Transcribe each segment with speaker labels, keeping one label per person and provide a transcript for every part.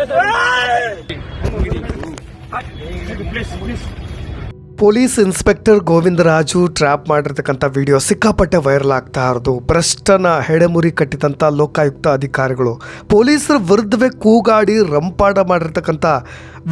Speaker 1: 아, police inspector Govindaraju trap ಮಾಡಿರ್ತಕ್ಕಂಥ video ಸಿಕ್ಕಾಪಟ್ಟೆ viral ಆಗ್ತಾ ಇರೋದು. ಭ್ರಷ್ಟನ ಹೆಡೆಮುರಿ ಕಟ್ಟಿದಂಥ ಲೋಕಾಯುಕ್ತ ಅಧಿಕಾರಿಗಳು. ಪೊಲೀಸರ ವಿರುದ್ಧವೇ ಕೂಗಾಡಿ ರಂಪಾಡ ಮಾಡಿರ್ತಕ್ಕಂಥ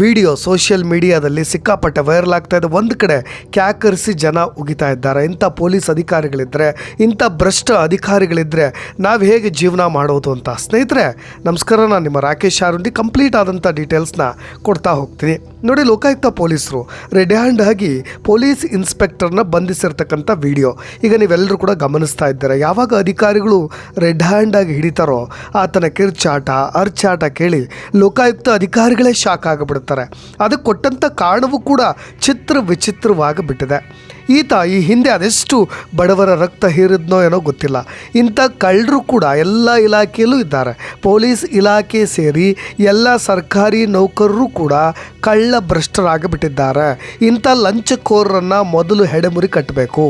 Speaker 1: ವಿಡಿಯೋ ಸೋಷಿಯಲ್ ಮೀಡಿಯಾದಲ್ಲಿ ಸಿಕ್ಕಾಪಟ್ಟೆ ವೈರಲ್ ಆಗ್ತಾ ಇದೆ. ಒಂದು ಕಡೆ ಕ್ಯಾಕರಿಸಿ ಜನ ಉಗಿತಾ ಇದ್ದಾರೆ. ಇಂಥ ಪೊಲೀಸ್ ಅಧಿಕಾರಿಗಳಿದ್ದರೆ ಇಂಥ ಭ್ರಷ್ಟ ಅಧಿಕಾರಿಗಳಿದ್ದರೆ ನಾವು ಹೇಗೆ ಜೀವನ ಮಾಡೋದು ಅಂತ. ಸ್ನೇಹಿತರೆ, ನಮಸ್ಕಾರ, ನಾನು ನಿಮ್ಮ ರಾಕೇಶ್ ಆರುಂಡಿ ಕಂಪ್ಲೀಟ್ ಆದಂಥ ಡೀಟೇಲ್ಸ್ನ ಕೊಡ್ತಾ ಹೋಗ್ತೀನಿ. ನೋಡಿ ಲೋಕಾಯುಕ್ತ ಪೊಲೀಸರು, ರೆಡ್ ಹ್ಯಾಂಡ್ ಆಗಿ ಪೊಲೀಸ್ ಇನ್ಸ್ಪೆಕ್ಟರ್ನ ಬಂಧಿಸಿರ್ತಕ್ಕಂಥ ವಿಡಿಯೋ. ಈಗ ನೀವೆಲ್ಲರೂ ಕೂಡ ಗಮನಿಸ್ತಾ ಇದ್ದೀರ, ಯಾವಾಗ ಅಧಿಕಾರಿಗಳು ರೆಡ್ ಹ್ಯಾಂಡ್ ಆಗಿ ಹಿಡಿತಾರೋ ಆತನ ಕಿರ್ಚಾಟ ಅರ್ಚಾಟ ಕೇಳಿ ಲೋಕಾಯುಕ್ತ ಅಧಿಕಾರಿಗಳೇ ಶಾಕ್ ಆಗಿಬಿಡ್ತಾರೆ. ಅದಕ್ಕೆ ಕೊಟ್ಟಂಥ ಕಾರಣವೂ ಕೂಡ ಚಿತ್ರ ವಿಚಿತ್ರವಾಗಿ ಬಿಟ್ಟಿದೆ. ಈತ ಈ ಹಿಂದೆ ಅದೆಷ್ಟು ಬಡವರ ರಕ್ತ ಹೀರಿದ್ನೋ ಏನೋ ಗೊತ್ತಿಲ್ಲ. ಇಂಥ ಕಳ್ಳರು ಕೂಡ ಎಲ್ಲ ಇಲಾಖೆಯಲ್ಲೂ ಇದ್ದಾರೆ. ಪೊಲೀಸ್ ಇಲಾಖೆ ಸೇರಿ ಎಲ್ಲ ಸರ್ಕಾರಿ ನೌಕರರು ಕೂಡ ಕಳ್ಳ ಭ್ರಷ್ಟರಾಗಿಬಿಟ್ಟಿದ್ದಾರೆ ಇಂಥ ಲಂಚಕೋರರನ್ನು ಮೊದಲು ಹೆಡೆಮುರಿ ಕಟ್ಟಬೇಕು.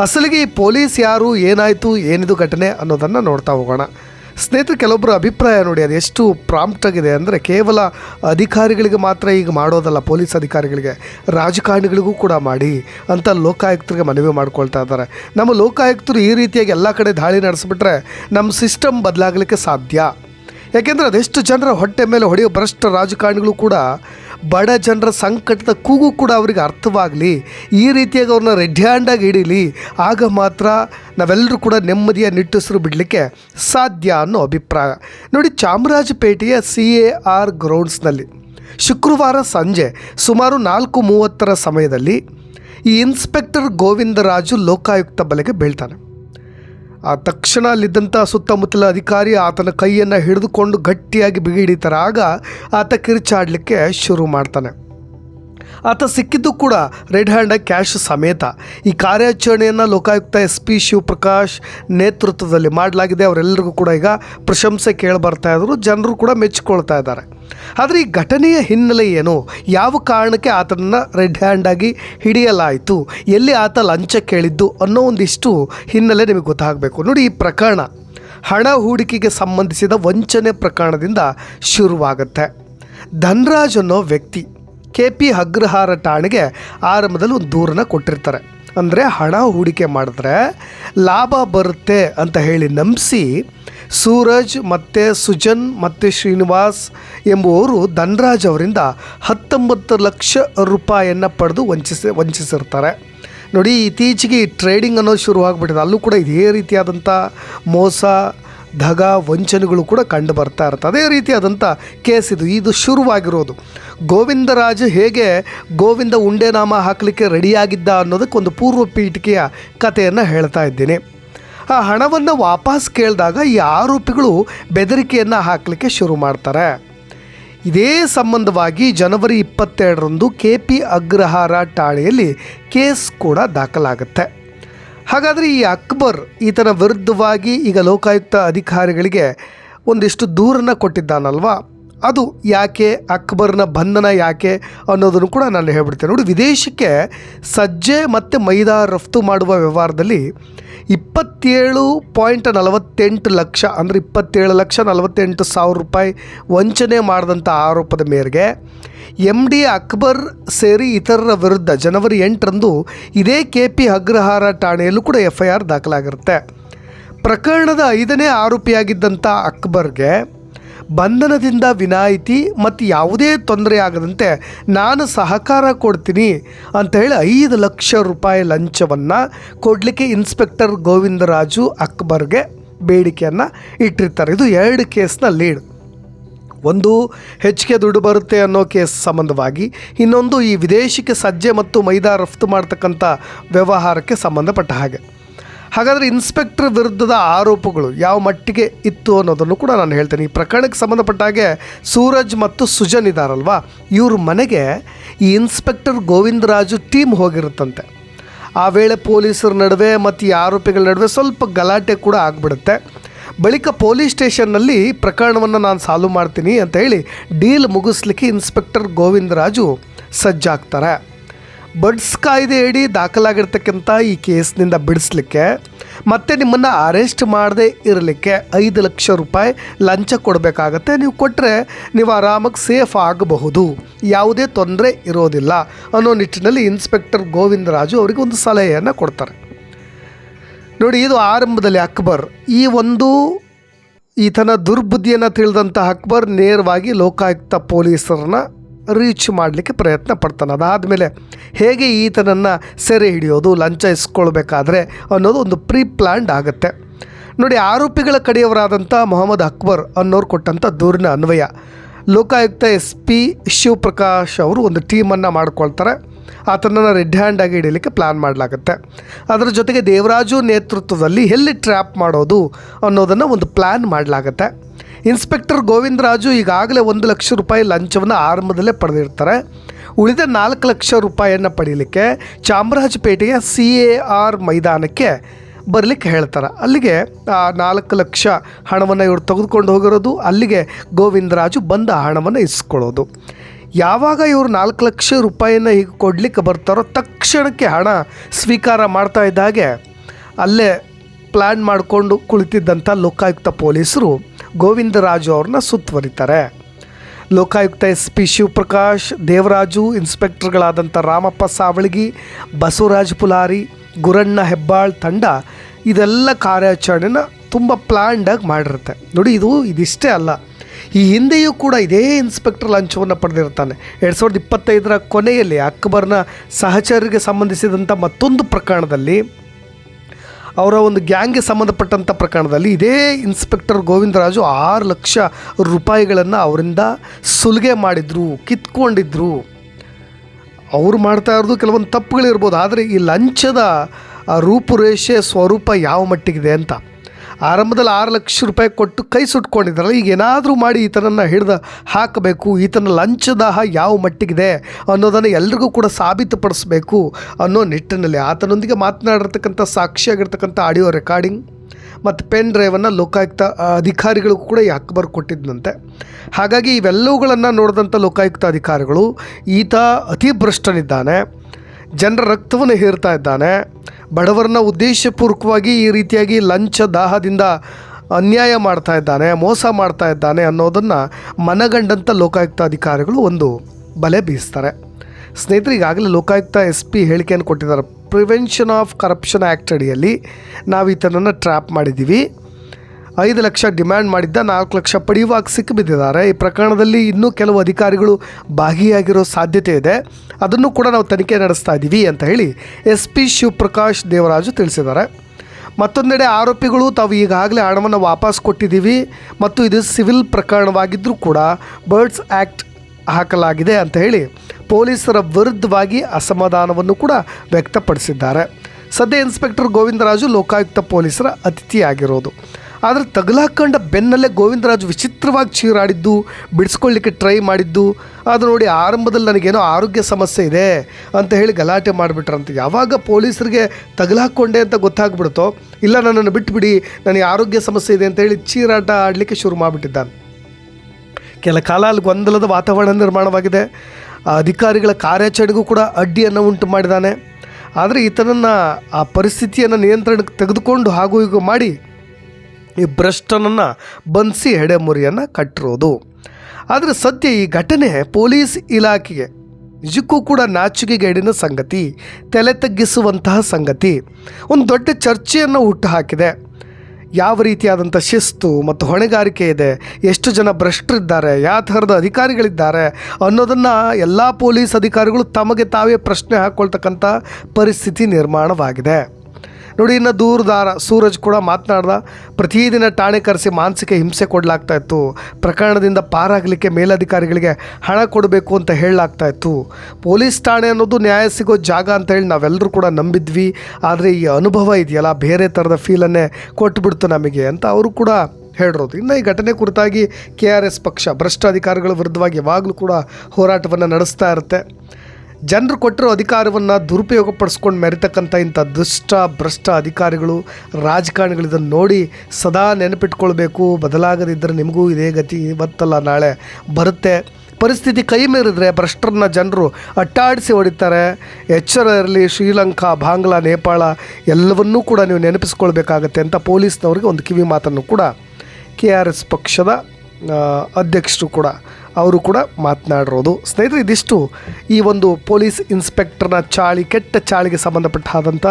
Speaker 1: ಅಸಲಿಗೆ ಈ ಪೊಲೀಸ್ ಯಾರು, ಏನಾಯಿತು, ಏನಿದು ಘಟನೆ ಅನ್ನೋದನ್ನು ನೋಡ್ತಾ ಹೋಗೋಣ. ಸ್ನೇಹಿತರೆ ಕೆಲವೊಬ್ಬರ ಅಭಿಪ್ರಾಯ ನೋಡಿ, ಅದು ಎಷ್ಟು ಪ್ರಾಂಪ್ಟ್ ಆಗಿದೆ ಅಂದರೆ ಕೇವಲ ಅಧಿಕಾರಿಗಳಿಗೆ ಮಾತ್ರ ಈಗ ಮಾಡೋದಲ್ಲ, ಪೊಲೀಸ್ ಅಧಿಕಾರಿಗಳಿಗೆ. ರಾಜಕಾರಣಿಗಳಿಗೂ ಕೂಡ ಮಾಡಿ ಅಂತ ಲೋಕಾಯುಕ್ತರಿಗೆ ಮನವಿ ಮಾಡ್ಕೊಳ್ತಾ ಇದ್ದಾರೆ. ನಮ್ಮ ಲೋಕಾಯುಕ್ತರು ಈ ರೀತಿಯಾಗಿ ಎಲ್ಲ ಕಡೆ ದಾಳಿ ನಡೆಸಿಬಿಟ್ರೆ ನಮ್ಮ ಸಿಸ್ಟಮ್ ಬದಲಾಗಲಿಕ್ಕೆ ಸಾಧ್ಯ. ಯಾಕೆಂದರೆ ಅದೆಷ್ಟು ಜನರ ಹೊಟ್ಟೆ ಮೇಲೆ ಹೊಡೆಯೋ ಭ್ರಷ್ಟ ರಾಜಕಾರಣಿಗಳು ಕೂಡ, ಬಡ ಜನರ ಸಂಕಟದ ಕೂಗು ಕೂಡ ಅವರಿಗೆ ಅರ್ಥವಾಗಲಿ. ಈ ರೀತಿಯಾಗಿ ಅವ್ರನ್ನ ರೆಡ್ ಹ್ಯಾಂಡಾಗಿ ಹಿಡೀಲಿ. ಆಗ ಮಾತ್ರ ನಾವೆಲ್ಲರೂ ಕೂಡ ನೆಮ್ಮದಿಯ ನಿಟ್ಟುಸಿರು ಬಿಡಲಿಕ್ಕೆ ಸಾಧ್ಯ ಅನ್ನೋ ಅಭಿಪ್ರಾಯ. ನೋಡಿ, ಚಾಮರಾಜಪೇಟೆಯ ಸಿ ಎ ಆರ್ ಗ್ರೌಂಡ್ಸ್ನಲ್ಲಿ ಶುಕ್ರವಾರ ಸಂಜೆ ಸುಮಾರು ನಾಲ್ಕು ಮೂವತ್ತರ ಸಮಯದಲ್ಲಿ ಈ ಇನ್ಸ್ಪೆಕ್ಟರ್ ಗೋವಿಂದರಾಜು ಲೋಕಾಯುಕ್ತ ಬಲೆಗೆ ಬೀಳ್ತಾನೆ. ಆ ತಕ್ಷಣ ಅಲ್ಲಿದ್ದಂಥ ಸುತ್ತಮುತ್ತಲ ಅಧಿಕಾರಿ ಆತನ ಕೈಯನ್ನು ಹಿಡಿದುಕೊಂಡು ಗಟ್ಟಿಯಾಗಿ ಬಿಗಿ ಹಿಡಿತಾರೆ ಆಗ ಆತ ಕಿರಿಚಾಡಲಿಕ್ಕೆ ಶುರು ಮಾಡ್ತಾನೆ. ಆತ ಸಿಕ್ಕಿದ್ದು ಕೂಡ ರೆಡ್ ಹ್ಯಾಂಡ್ ಕ್ಯಾಶ್ ಸಮೇತ. ಈ ಕಾರ್ಯಾಚರಣೆಯನ್ನು ಲೋಕಾಯುಕ್ತ ಎಸ್ ಪಿ ಶಿವಪ್ರಕಾಶ್ ನೇತೃತ್ವದಲ್ಲಿ ಮಾಡಲಾಗಿದೆ. ಅವರೆಲ್ಲರಿಗೂ ಕೂಡ ಈಗ ಪ್ರಶಂಸೆ ಕೇಳಿ ಬರ್ತಾ ಇದ್ರು. ಜನರು ಕೂಡ ಮೆಚ್ಚಿಕೊಳ್ತಾ ಇದ್ದಾರೆ. ಆದರೆ ಈ ಘಟನೆಯ ಹಿನ್ನೆಲೆ ಏನು? ಯಾವ ಕಾರಣಕ್ಕೆ ಆತನನ್ನು ರೆಡ್ ಹ್ಯಾಂಡಾಗಿ ಹಿಡಿಯಲಾಯಿತು? ಎಲ್ಲಿ ಆತ ಲಂಚ ಕೇಳಿದ್ದು ಅನ್ನೋ ಒಂದಿಷ್ಟು ಹಿನ್ನೆಲೆ ನಿಮಗೆ ಗೊತ್ತಾಗಬೇಕು. ನೋಡಿ ಈ ಪ್ರಕರಣ. ಹಣ ಹೂಡಿಕೆಗೆ ಸಂಬಂಧಿಸಿದ ವಂಚನೆ ಪ್ರಕರಣದಿಂದ ಶುರುವಾಗುತ್ತೆ. ಧನ್ರಾಜ್ ಅನ್ನೋ ವ್ಯಕ್ತಿ ಕೆ ಪಿ ಅಗ್ರಹಾರ ಠಾಣೆಗೆ ಆರಂಭದಲ್ಲಿ ಒಂದು ದೂರನ್ನು ಕೊಟ್ಟಿರ್ತಾರೆ. ಅಂದರೆ ಹಣ ಹೂಡಿಕೆ ಮಾಡಿದ್ರೆ ಲಾಭ ಬರುತ್ತೆ ಅಂತ ಹೇಳಿ ನಂಬಿಸಿ ಸೂರಜ್ ಮತ್ತು ಸುಜನ್ ಮತ್ತು ಶ್ರೀನಿವಾಸ್ ಎಂಬುವರು ಧನ್ರಾಜ್ ಅವರಿಂದ ಹತ್ತೊಂಬತ್ತು ಲಕ್ಷ ರೂಪಾಯಿಯನ್ನು ಪಡೆದು ವಂಚಿಸಿ, ವಂಚಿಸಿರ್ತಾರೆ. ನೋಡಿ, ಇತ್ತೀಚೆಗೆ ಈ ಟ್ರೇಡಿಂಗ್ ಅನ್ನೋದು ಶುರುವಾಗ್ಬಿಟ್ಟಿದೆ. ಅಲ್ಲೂ ಕೂಡ ಇದೇ ರೀತಿಯಾದಂಥ ಮೋಸ ದಗ ವಂಚನೆಗಳು ಕೂಡ ಕಂಡು ಬರ್ತಾ ಇರುತ್ತೆ. ಅದೇ ರೀತಿಯಾದಂಥ ಕೇಸ್ ಇದು. ಇದು ಶುರುವಾಗಿರೋದು. ಗೋವಿಂದರಾಜ್ ಹೇಗೆ ಗೋವಿಂದ ಉಂಡೆನಾಮ ಹಾಕಲಿಕ್ಕೆ ರೆಡಿಯಾಗಿದ್ದ ಅನ್ನೋದಕ್ಕೆ ಒಂದು ಪೂರ್ವ ಪೀಠಿಕೆಯ ಕಥೆಯನ್ನು ಹೇಳ್ತಾ ಇದ್ದೀನಿ. ಆ ಹಣವನ್ನು ವಾಪಸ್ ಕೇಳಿದಾಗ ಈ ಆರೋಪಿಗಳು ಬೆದರಿಕೆಯನ್ನು ಹಾಕಲಿಕ್ಕೆ ಶುರು ಮಾಡ್ತಾರೆ. ಇದೇ ಸಂಬಂಧವಾಗಿ ಜನವರಿ ಇಪ್ಪತ್ತೆರಡರಂದು ಕೆ ಪಿ ಅಗ್ರಹಾರ ಠಾಣೆಯಲ್ಲಿ ಕೇಸ್ ಕೂಡ ದಾಖಲಾಗುತ್ತೆ. ಹಾಗಾದರೆ ಈ ಅಕ್ಬರ್ ಈತನ ವಿರುದ್ಧವಾಗಿ ಈಗ ಲೋಕಾಯುಕ್ತ ಅಧಿಕಾರಿಗಳಿಗೆ ಒಂದಿಷ್ಟು ದೂರನ್ನು ಕೊಟ್ಟಿದ್ದಾನಲ್ವಾ? ಅದು ಯಾಕೆ ಅಕ್ಬರ್ನ ಬಂಧನ ಯಾಕೆ ಅನ್ನೋದನ್ನು ಕೂಡ ನಾನು ಹೇಳ್ಬಿಡ್ತೇನೆ. ನೋಡಿ, ವಿದೇಶಕ್ಕೆ ಸಜ್ಜೆ ಮತ್ತು ಮೈದಾ ರಫ್ತು ಮಾಡುವ ವ್ಯವಹಾರದಲ್ಲಿ ಇಪ್ಪತ್ತೇಳು ಪಾಯಿಂಟ್ ನಲವತ್ತೆಂಟು ಲಕ್ಷ, ಅಂದರೆ ಇಪ್ಪತ್ತೇಳು ಲಕ್ಷ ನಲವತ್ತೆಂಟು ಸಾವಿರ ರೂಪಾಯಿ ವಂಚನೆ ಮಾಡಿದಂಥ ಆರೋಪದ ಮೇರೆಗೆ ಎಂ ಡಿ ಅಕ್ಬರ್ ಸೇರಿ ಇತರರ ವಿರುದ್ಧ ಜನವರಿ ಎಂಟರಂದು ಇದೇ ಕೆ ಪಿ ಅಗ್ರಹಾರ ಠಾಣೆಯಲ್ಲೂ ಕೂಡ ಎಫ್ ಐ ಆರ್ ದಾಖಲಾಗಿರುತ್ತೆ. ಪ್ರಕರಣದ ಐದನೇ ಆರೋಪಿಯಾಗಿದ್ದಂಥ ಅಕ್ಬರ್ಗೆ ಬಂಧನದಿಂದ ವಿನಾಯಿತಿ ಮತ್ತು ಯಾವುದೇ ತೊಂದರೆ ಆಗದಂತೆ ನಾನು ಸಹಕಾರ ಕೊಡ್ತೀನಿ ಅಂತ ಹೇಳಿ ಐದು ಲಕ್ಷ ರೂಪಾಯಿ ಲಂಚವನ್ನು ಕೊಡಲಿಕ್ಕೆ ಇನ್ಸ್ಪೆಕ್ಟರ್ ಗೋವಿಂದರಾಜು ಅಕ್ಬರ್ಗೆ ಬೇಡಿಕೆಯನ್ನು ಇಟ್ಟಿರ್ತಾರೆ. ಇದು ಎರಡು ಕೇಸ್ನ ಲೀಡ್. ಒಂದು ಹೆಚ್ಚಿಗೆ ದುಡ್ಡು ಬರುತ್ತೆ ಅನ್ನೋ ಕೇಸ್ ಸಂಬಂಧವಾಗಿ, ಇನ್ನೊಂದು ಈ ವಿದೇಶಕ್ಕೆ ಸಜ್ಜೆ ಮತ್ತು ಮೈದಾ ರಫ್ತು ಮಾಡ್ತಕ್ಕಂಥ ವ್ಯವಹಾರಕ್ಕೆ ಸಂಬಂಧಪಟ್ಟ ಹಾಗೆ. ಹಾಗಾದರೆ ಇನ್ಸ್ಪೆಕ್ಟರ್ ವಿರುದ್ಧದ ಆರೋಪಗಳು ಯಾವ ಮಟ್ಟಿಗೆ ಇತ್ತು ಅನ್ನೋದನ್ನು ಕೂಡ ನಾನು ಹೇಳ್ತೇನೆ. ಈ ಪ್ರಕರಣಕ್ಕೆ ಸಂಬಂಧಪಟ್ಟ ಹಾಗೆ ಸೂರಜ್ ಮತ್ತು ಸುಜನ್ ಇದ್ದಾರಲ್ವಾ ಇವ್ರ ಮನೆಗೆ ಈ ಇನ್ಸ್ಪೆಕ್ಟರ್ ಗೋವಿಂದರಾಜು ಟೀಮ್ ಹೋಗಿರುತ್ತಂತೆ. ಆ ವೇಳೆ ಪೊಲೀಸರ ನಡುವೆ ಮತ್ತು ಈ ಆರೋಪಿಗಳ ನಡುವೆ ಸ್ವಲ್ಪ ಗಲಾಟೆ ಕೂಡ ಆಗಿಬಿಡುತ್ತೆ. ಬಳಿಕ ಪೊಲೀಸ್ ಸ್ಟೇಷನ್ನಲ್ಲಿ ಪ್ರಕರಣವನ್ನು ನಾನು ಸಾಲ್ವ್ ಮಾಡ್ತೀನಿ ಅಂತ ಹೇಳಿ ಡೀಲ್ ಮುಗಿಸ್ಲಿಕ್ಕೆ ಇನ್ಸ್ಪೆಕ್ಟರ್ ಗೋವಿಂದರಾಜು ಸಜ್ಜಾಗ್ತಾರೆ. ಬಡ್ಸ್ ಕಾಯ್ದೆಯಡಿ ದಾಖಲಾಗಿರ್ತಕ್ಕಂಥ ಈ ಕೇಸ್ನಿಂದ ಬಿಡಿಸ್ಲಿಕ್ಕೆ ಮತ್ತೆ ನಿಮ್ಮನ್ನು ಅರೆಸ್ಟ್ ಮಾಡದೇ ಇರಲಿಕ್ಕೆ ಐದು ಲಕ್ಷ ರೂಪಾಯಿ ಲಂಚ ಕೊಡಬೇಕಾಗತ್ತೆ. ನೀವು ಕೊಟ್ಟರೆ ನೀವು ಆರಾಮಾಗಿ ಸೇಫ್ ಆಗಬಹುದು. ಯಾವುದೇ ತೊಂದರೆ ಇರೋದಿಲ್ಲ ಅನ್ನೋ ನಿಟ್ಟಿನಲ್ಲಿ ಇನ್ಸ್ಪೆಕ್ಟರ್ ಗೋವಿಂದರಾಜು ಅವರಿಗೆ ಒಂದು ಸಲಹೆಯನ್ನು ಕೊಡ್ತಾರೆ. ನೋಡಿ, ಇದು ಆರಂಭದಲ್ಲಿ ಅಕ್ಬರ್. ಈ ಒಂದು ಈತನ ದುರ್ಬುದ್ಧಿಯನ್ನು ತಿಳಿದಂಥ ಅಕ್ಬರ್ ನೇರವಾಗಿ ಲೋಕಾಯುಕ್ತ ಪೊಲೀಸರನ್ನ ರೀಚ್ ಮಾಡಲಿಕ್ಕೆ ಪ್ರಯತ್ನ ಪಡ್ತಾನೆ. ಅದಾದಮೇಲೆ ಹೇಗೆ ಈತನನ್ನು ಸೆರೆ ಹಿಡಿಯೋದು, ಲಂಚ ಇಸ್ಕೊಳ್ಬೇಕಾದ್ರೆ ಅನ್ನೋದು ಒಂದು ಪ್ರೀ ಪ್ಲ್ಯಾಂಡ್ ಆಗುತ್ತೆ. ನೋಡಿ, ಆರೋಪಿಗಳ ಕಡೆಯವರಾದಂಥ ಮೊಹಮ್ಮದ್ ಅಕ್ಬರ್ ಅನ್ನೋರು ಕೊಟ್ಟಂಥ ದೂರಿನ ಅನ್ವಯ. ಲೋಕಾಯುಕ್ತ ಎಸ್ ಪಿ ಶಿವಪ್ರಕಾಶ್ ಅವರು ಒಂದು ಟೀಮನ್ನು ಮಾಡ್ಕೊಳ್ತಾರೆ. ಆತನನ್ನು ರೆಡ್ ಹ್ಯಾಂಡಾಗಿ ಹಿಡೀಲಿಕ್ಕೆ ಪ್ಲ್ಯಾನ್ ಮಾಡಲಾಗುತ್ತೆ. ಅದರ ಜೊತೆಗೆ ದೇವರಾಜು ನೇತೃತ್ವದಲ್ಲಿ ಎಲ್ಲಿ ಟ್ರ್ಯಾಪ್ ಮಾಡೋದು ಅನ್ನೋದನ್ನು ಒಂದು ಪ್ಲ್ಯಾನ್ ಮಾಡಲಾಗುತ್ತೆ. ಇನ್ಸ್ಪೆಕ್ಟರ್ ಗೋವಿಂದರಾಜು ಈಗಾಗಲೇ ಒಂದು ಲಕ್ಷ ರೂಪಾಯಿ ಲಂಚವನ್ನು ಆರಂಭದಲ್ಲೇ ಪಡೆದಿರ್ತಾರೆ. ಉಳಿದ ನಾಲ್ಕು ಲಕ್ಷ ರೂಪಾಯಿಯನ್ನು ಪಡೀಲಿಕ್ಕೆ ಚಾಮರಾಜಪೇಟೆಯ ಸಿ ಎ ಆರ್ ಮೈದಾನಕ್ಕೆ ಬರಲಿಕ್ಕೆ ಹೇಳ್ತಾರೆ. ಅಲ್ಲಿಗೆ ಆ ನಾಲ್ಕು ಲಕ್ಷ ಹಣವನ್ನು ಇವರು ತೆಗೆದುಕೊಂಡು ಹೋಗಿರೋದು, ಅಲ್ಲಿಗೆ ಗೋವಿಂದರಾಜು ಬಂದ ಹಣವನ್ನು ಇಸ್ಕೊಳ್ಳೋದು. ಯಾವಾಗ ಇವರು ನಾಲ್ಕು ಲಕ್ಷ ರೂಪಾಯಿನ ಈಗ ಕೊಡಲಿಕ್ಕೆ ಬರ್ತಾರೋ ತಕ್ಷಣಕ್ಕೆ ಹಣ ಸ್ವೀಕಾರ ಮಾಡ್ತಾ ಇದ್ದಾಗೆ ಅಲ್ಲೇ ಪ್ಲ್ಯಾನ್ ಮಾಡಿಕೊಂಡು ಕುಳಿತಿದ್ದಂಥ ಲೋಕಾಯುಕ್ತ ಪೊಲೀಸರು ಗೋವಿಂದರಾಜು ಅವ್ರನ್ನ ಸುತ್ತುವರಿತಾರೆ. ಲೋಕಾಯುಕ್ತ ಎಸ್ ಪಿ ಶಿವಪ್ರಕಾಶ್, ದೇವರಾಜು, ಇನ್ಸ್ಪೆಕ್ಟರ್ಗಳಾದಂಥ ರಾಮಪ್ಪ ಸಾವಳಗಿ, ಬಸವರಾಜ್ ಪುಲಾರಿ, ಗುರಣ್ಣ ಹೆಬ್ಬಾಳ್ ತಂಡ ಇದೆಲ್ಲ ಕಾರ್ಯಾಚರಣೆನ ತುಂಬ ಪ್ಲ್ಯಾಂಡಾಗಿ ಮಾಡಿರುತ್ತೆ. ನೋಡಿ ಇದು ಇದಿಷ್ಟೇ ಅಲ್ಲ. ಈ ಹಿಂದೆಯೂ ಕೂಡ ಇದೇ ಇನ್ಸ್ಪೆಕ್ಟರ್ ಲಂಚವನ್ನು ಪಡೆದಿರ್ತಾನೆ. ಎರಡು ಸಾವಿರದ ಇಪ್ಪತ್ತೈದರ ಕೊನೆಯಲ್ಲಿ ಅಕ್ಬರ್ನ ಸಹಚರರಿಗೆ ಸಂಬಂಧಿಸಿದಂಥ ಮತ್ತೊಂದು ಪ್ರಕರಣದಲ್ಲಿ ಅವರ ಒಂದು ಗ್ಯಾಂಗ್ಗೆ ಸಂಬಂಧಪಟ್ಟಂಥ ಪ್ರಕರಣದಲ್ಲಿ ಇದೇ ಇನ್ಸ್ಪೆಕ್ಟರ್ ಗೋವಿಂದರಾಜು ಆರು ಲಕ್ಷ ರೂಪಾಯಿಗಳನ್ನು ಅವರಿಂದ ಸುಲಿಗೆ ಮಾಡಿದ್ರು, ಕಿತ್ಕೊಂಡಿದ್ರು. ಅವರು ಮಾಡ್ತಾ ಇರೋದು ಕೆಲವೊಂದು ತಪ್ಪುಗಳಿರ್ಬೋದು, ಆದರೆ ಈ ಲಂಚದ ರೂಪುರೇಷೆ ಸ್ವರೂಪ ಯಾವ ಮಟ್ಟಿಗಿದೆ ಅಂತ. ಆರಂಭದಲ್ಲಿ ಆರು ಲಕ್ಷ ರೂಪಾಯಿ ಕೊಟ್ಟು ಕೈ ಸುಟ್ಕೊಂಡಿದ್ದಾರೆ ಈಗ ಏನಾದರೂ ಮಾಡಿ ಈತನನ್ನು ಹಿಡ್ದು ಹಾಕಬೇಕು ಈತನ ಲಂಚದಾಹ ಯಾವ ಮಟ್ಟಿಗಿದೆ ಅನ್ನೋದನ್ನು ಎಲ್ರಿಗೂ ಕೂಡ ಸಾಬೀತುಪಡಿಸಬೇಕು ಅನ್ನೋ ನಿಟ್ಟಿನಲ್ಲಿ ಆತನೊಂದಿಗೆ ಮಾತನಾಡಿರ್ತಕ್ಕಂಥ ಸಾಕ್ಷಿಯಾಗಿರ್ತಕ್ಕಂಥ ಆಡಿಯೋ ರೆಕಾರ್ಡಿಂಗ್ ಮತ್ತು ಪೆನ್ ಡ್ರೈವನ್ನು ಲೋಕಾಯುಕ್ತ ಅಧಿಕಾರಿಗಳು ಕೂಡ ಈ ಅಕ್ಬರ್ ಹಾಗಾಗಿ ಇವೆಲ್ಲವುಗಳನ್ನು ನೋಡಿದಂಥ ಲೋಕಾಯುಕ್ತ ಅಧಿಕಾರಿಗಳು ಈತ ಅತಿ ಭ್ರಷ್ಟನಿದ್ದಾನೆ ಜನರ ರಕ್ತವನ್ನು ಹೀರ್ತಾ ಇದ್ದಾನೆ ಬಡವರನ್ನ ಉದ್ದೇಶಪೂರ್ವಕವಾಗಿ ಈ ರೀತಿಯಾಗಿ ಲಂಚ, ದಾಹದಿಂದ ಅನ್ಯಾಯ ಮಾಡ್ತಾ ಇದ್ದಾನೆ, ಮೋಸ ಮಾಡ್ತಾ ಇದ್ದಾನೆ ಅನ್ನೋದನ್ನು ಮನಗಂಡಂಥ ಲೋಕಾಯುಕ್ತ ಅಧಿಕಾರಿಗಳು ಒಂದು ಬಲೆ ಬೀಸ್ತಾರೆ. ಸ್ನೇಹಿತರೆ, ಈಗಾಗಲೇ ಲೋಕಾಯುಕ್ತ ಎಸ್ ಪಿ ಹೇಳಿಕೆಯನ್ನು ಕೊಟ್ಟಿದ್ದಾರೆ. ಪ್ರಿವೆನ್ಷನ್ ಆಫ್ ಕರಪ್ಷನ್ ಆ್ಯಕ್ಟ್ ಅಡಿಯಲ್ಲಿ ನಾವು ಈತನನ್ನು ಟ್ರ್ಯಾಪ್ ಮಾಡಿದ್ದೀವಿ. ಐದು ಲಕ್ಷ ಡಿಮ್ಯಾಂಡ್ ಮಾಡಿದ್ದ ನಾಲ್ಕು ಲಕ್ಷ ಪಡೆಯುವಾಗ ಸಿಕ್ಕಿಬಿದ್ದಿದ್ದಾರೆ. ಈ ಪ್ರಕರಣದಲ್ಲಿ ಇನ್ನೂ ಕೆಲವು ಅಧಿಕಾರಿಗಳು ಭಾಗಿಯಾಗಿರೋ ಸಾಧ್ಯತೆ ಇದೆ. ಅದನ್ನು ಕೂಡ ನಾವು ತನಿಖೆ ನಡೆಸ್ತಾ ಇದ್ದೀವಿ ಅಂತ ಹೇಳಿ ಎಸ್ ಪಿ ಶಿವಪ್ರಕಾಶ್ ದೇವರಾಜು ತಿಳಿಸಿದ್ದಾರೆ. ಮತ್ತೊಂದೆಡೆ ಆರೋಪಿಗಳು ತಾವು ಈಗಾಗಲೇ ಹಣವನ್ನು ವಾಪಸ್ ಕೊಟ್ಟಿದ್ದೀವಿ ಮತ್ತು ಇದು ಸಿವಿಲ್ ಪ್ರಕರಣವಾಗಿದ್ದರೂ ಕೂಡ ಬರ್ಡ್ಸ್ ಆ್ಯಕ್ಟ್ ಹಾಕಲಾಗಿದೆ ಅಂತ ಹೇಳಿ ಪೊಲೀಸರ ವಿರುದ್ಧವಾಗಿ ಅಸಮಾಧಾನವನ್ನು ಕೂಡ ವ್ಯಕ್ತಪಡಿಸಿದ್ದಾರೆ. ಸದ್ಯ ಇನ್ಸ್ಪೆಕ್ಟರ್ ಗೋವಿಂದರಾಜು ಲೋಕಾಯುಕ್ತ ಪೊಲೀಸರ ಅತಿಥಿಯಾಗಿರೋದು. ಆದರೆ ತಗಲಾಕೊಂಡ ಬೆನ್ನಲ್ಲೇ ಗೋವಿಂದರಾಜು ವಿಚಿತ್ರವಾಗಿ ಚೀರಾಡಿದ್ದು, ಬಿಡಿಸ್ಕೊಳ್ಳಿಕ್ಕೆ ಟ್ರೈ ಮಾಡಿದ್ದು, ಅದು ನೋಡಿ ಆರಂಭದಲ್ಲಿ ನನಗೇನೋ ಆರೋಗ್ಯ ಸಮಸ್ಯೆ ಇದೆ ಅಂತ ಹೇಳಿ ಗಲಾಟೆ ಮಾಡಿಬಿಟ್ರಂತೆ. ಯಾವಾಗ ಪೊಲೀಸರಿಗೆ ತಗಲಾಕೊಂಡೆ ಅಂತ ಗೊತ್ತಾಗ್ಬಿಡ್ತೋ ಇಲ್ಲ ನನ್ನನ್ನು ಬಿಟ್ಬಿಡಿ, ನನಗೆ ಆರೋಗ್ಯ ಸಮಸ್ಯೆ ಇದೆ ಅಂತ ಹೇಳಿ ಚೀರಾಟ ಆಡಲಿಕ್ಕೆ ಶುರು ಮಾಡಿಬಿಟ್ಟಿದ್ದಾನೆ. ಕೆಲ ಕಾಲ ಅಲ್ಲಿ ಗೊಂದಲದ ವಾತಾವರಣ ನಿರ್ಮಾಣವಾಗಿದೆ. ಅಧಿಕಾರಿಗಳ ಕಾರ್ಯಾಚರಣೆಗೂ ಕೂಡ ಅಡ್ಡಿಯನ್ನು ಉಂಟು ಮಾಡಿದ್ದಾನೆ. ಆದರೆ ಈತನನ್ನು ಆ ಪರಿಸ್ಥಿತಿಯನ್ನು ನಿಯಂತ್ರಣಕ್ಕೆ ತೆಗೆದುಕೊಂಡು ಹಾಗೂ ಹೀಗೂ ಮಾಡಿ ಈ ಭ್ರಷ್ಟನನ್ನು ಬಂಧಿಸಿ ಹೆಡೆಮುರಿಯನ್ನು ಕಟ್ಟಿರೋದು. ಆದರೆ ಸದ್ಯ ಈ ಘಟನೆ ಪೊಲೀಸ್ ಇಲಾಖೆಗೆ, ನಿಜಕ್ಕೂ ಕೂಡ ನಾಚಿಕೆಗೇಡಿನ ಸಂಗತಿ, ತಲೆ ತಗ್ಗಿಸುವಂತಹ ಸಂಗತಿ, ಒಂದು ದೊಡ್ಡ ಚರ್ಚೆಯನ್ನು ಹುಟ್ಟುಹಾಕಿದೆ. ಯಾವ ರೀತಿಯಾದಂಥ ಶಿಸ್ತು ಮತ್ತು ಹೊಣೆಗಾರಿಕೆ ಇದೆ, ಎಷ್ಟು ಜನ ಭ್ರಷ್ಟರಿದ್ದಾರೆ, ಯಾವ ಥರದ ಅಧಿಕಾರಿಗಳಿದ್ದಾರೆ ಅನ್ನೋದನ್ನು ಎಲ್ಲ ಪೊಲೀಸ್ ಅಧಿಕಾರಿಗಳು ತಮಗೆ ತಾವೇ ಪ್ರಶ್ನೆ ಹಾಕ್ಕೊಳ್ತಕ್ಕಂಥ ಪರಿಸ್ಥಿತಿ ನಿರ್ಮಾಣವಾಗಿದೆ. ನೋಡಿ, ಇನ್ನು ದೂರದಾರ ಸೂರಜ್ ಕೂಡ ಮಾತನಾಡ್ದ, ಪ್ರತಿದಿನ ಠಾಣೆ ಕರೆಸಿ ಮಾನಸಿಕ ಹಿಂಸೆ ಕೊಡಲಾಗ್ತಾ ಇತ್ತು. ಪ್ರಕರಣದಿಂದ ಪಾರಾಗಲಿಕ್ಕೆ ಮೇಲಧಿಕಾರಿಗಳಿಗೆ ಹಣ ಕೊಡಬೇಕು ಅಂತ ಹೇಳಲಾಗ್ತಾ ಇತ್ತು. ಪೊಲೀಸ್ ಠಾಣೆ ಅನ್ನೋದು ನ್ಯಾಯ ಸಿಗೋ ಜಾಗ ಅಂತ ಹೇಳಿ ನಾವೆಲ್ಲರೂ ಕೂಡ ನಂಬಿದ್ವಿ. ಆದರೆ ಈ ಅನುಭವ ಇದೆಯಲ್ಲ, ಬೇರೆ ಥರದ ಫೀಲನ್ನೇ ಕೊಟ್ಬಿಡ್ತು ನಮಗೆ ಅಂತ ಅವರು ಕೂಡ ಹೇಳಿರೋದು. ಇನ್ನು ಈ ಘಟನೆ ಕುರಿತಾಗಿ ಕೆ ಆರ್ ಎಸ್ ಪಕ್ಷ ಭ್ರಷ್ಟ ಅಧಿಕಾರಿಗಳ ವಿರುದ್ಧವಾಗಿ ಯಾವಾಗಲೂ ಕೂಡ ಹೋರಾಟವನ್ನು ನಡೆಸ್ತಾ ಇರುತ್ತೆ. ಜನರು ಕೊಟ್ಟಿರೋ ಅಧಿಕಾರವನ್ನು ದುರುಪಯೋಗಪಡಿಸ್ಕೊಂಡು ಮೆರಿತಕ್ಕಂಥ ಇಂಥ ದುಷ್ಟ, ಭ್ರಷ್ಟ ಅಧಿಕಾರಿಗಳು ರಾಜಕಾರಣಿಗಳಿದನ್ನು ನೋಡಿ ಸದಾ ನೆನಪಿಟ್ಕೊಳ್ಬೇಕು. ಬದಲಾಗದಿದ್ದರೆ ನಿಮಗೂ ಇದೇ ಗತಿ, ಇವತ್ತಲ್ಲ, ನಾಳೆ ಬರುತ್ತೆ. ಪರಿಸ್ಥಿತಿ ಕೈ ಮೀರಿದ್ರೆ ಭ್ರಷ್ಟರನ್ನ ಜನರು ಅಟ್ಟಾಡಿಸಿ ಹೊಡಿತಾರೆ. ಎಚ್ಚರ ಇರಲಿ, ಶ್ರೀಲಂಕಾ, ಬಾಂಗ್ಲಾ, ನೇಪಾಳ, ಎಲ್ಲವನ್ನೂ ಕೂಡ ನೀವು ನೆನಪಿಸ್ಕೊಳ್ಬೇಕಾಗತ್ತೆ ಅಂತ ಪೊಲೀಸ್ನವ್ರಿಗೆ ಒಂದು ಕಿವಿ ಮಾತನ್ನು ಕೂಡ ಕೆ ಆರ್ ಎಸ್ ಪಕ್ಷದ ಅಧ್ಯಕ್ಷರು ಕೂಡ ಅವರು ಕೂಡ ಮಾತನಾಡಿರೋದು. ಸ್ನೇಹಿತರೆ, ಇದಿಷ್ಟು ಈ ಒಂದು ಪೊಲೀಸ್ ಇನ್ಸ್ಪೆಕ್ಟರ್ನ ಚಾಳಿ, ಕೆಟ್ಟ ಚಾಳಿಗೆ ಸಂಬಂಧಪಟ್ಟಾದಂಥ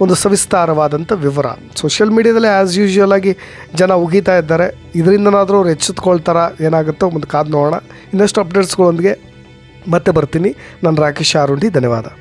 Speaker 1: ಒಂದು ಸವಿಸ್ತಾರವಾದಂಥ ವಿವರ. ಸೋಷಿಯಲ್ ಮೀಡಿಯಾದಲ್ಲಿ ಆ್ಯಸ್ ಯೂಶುವಲ್ ಆಗಿ ಜನ ಉಗೀತಾ ಇದ್ದಾರೆ. ಇದರಿಂದನಾದರೂ ಅವ್ರು ಎಚ್ಚೆತ್ಕೊಳ್ತಾರ, ಏನಾಗುತ್ತೋ ಒಂದು ಕಾದು ನೋಡೋಣ. ಇನ್ನಷ್ಟು ಅಪ್ಡೇಟ್ಸ್ಗಳೊಂದಿಗೆ ಮತ್ತೆ ಬರ್ತೀನಿ. ನಾನು ರಾಕೇಶ್ ಆರುಂಡಿ, ಧನ್ಯವಾದ.